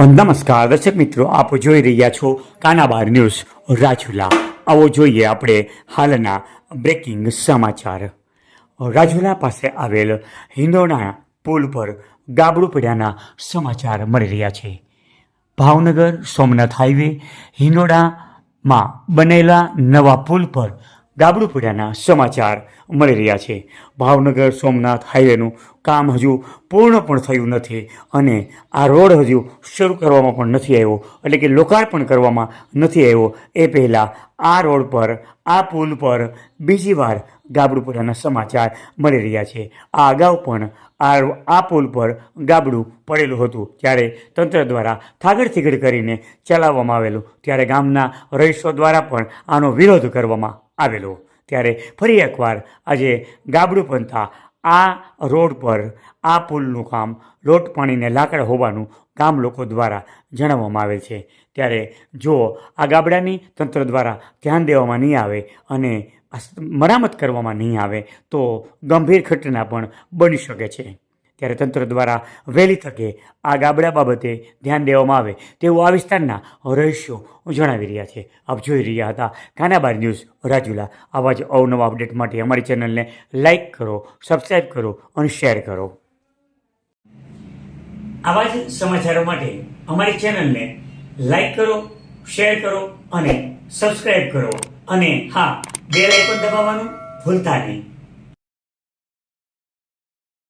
નમસ્કાર, દર્શક મિત્રો, આપ જોઈ રહ્યા છો કાનાબાર ન્યૂઝ, રાજુલા. આવો જોઈએ આપણે હાલના બ્રેકિંગ સમાચાર. રાજુલા પાસે આવેલ હિંદોણા પુલ પર ગાબડું પડ્યાના સમાચાર મળી રહ્યા છે. ભાવનગર, સોમનાથ હાઈવે, હિંડોળામાં બનેલા નવા પુલ પર ગાબડું પડ્યાના સમાચાર મળી રહ્યા છે. ભાવનગર સોમનાથ હાઈવેનું કામ હજુ પૂર્ણ પણ થયું નથી અને આ રોડ હજુ શરૂ કરવામાં પણ નથી આવ્યો. એટલે કે લોકાર્પણ કરવામાં નથી આવ્યો. એ પહેલાં આ રોડ પર, આ પુલ પર બીજી વાર ગાબડું પડ્યાના સમાચાર મળી રહ્યા છે. આ અગાઉ પણ આ આ પુલ પર ગાબડું પડેલું હતું. ત્યારે તંત્ર દ્વારા થાગડ થીગડ કરીને ચલાવવામાં આવેલું. ત્યારે ગામના રહીશો દ્વારા પણ આનો વિરોધ કરવામાં આવેલો. ત્યારે ફરી એકવાર આજે ગાબડું પંથા આ રોડ પર, આ પુલનું કામ લોટ પાણીને લાકડા હોવાનું ગામ લોકો દ્વારા જણાવવામાં આવે છે. ત્યારે જો આ ગાબડાની તંત્ર દ્વારા ધ્યાન દેવામાં નહીં આવે અને મરામત કરવામાં નહીં આવે, તો ગંભીર ઘટના પણ બની શકે છે. ત્યારે તંત્ર દ્વારા વહેલી તકે આ ગાબડા બાબતે ધ્યાન દેવામાં આવે તેવું આ વિસ્તારના રહીશો જણાવી રહ્યા છે. આપ જોઈ રહ્યા હતા કાનાબાર ન્યૂઝ રાજુલા. આવા જ અવનવા અપડેટ માટે અમારી ચેનલને લાઇક કરો સબસ્ક્રાઈબ કરો અને શેર કરો. આવા જ સમાચારો માટે અમારી ચેનલને લાઇક કરો, શેર કરો અને સબસ્ક્રાઇબ કરો. અને હા, બેલ પણ દબાવવાનું ભૂલતા નહીં.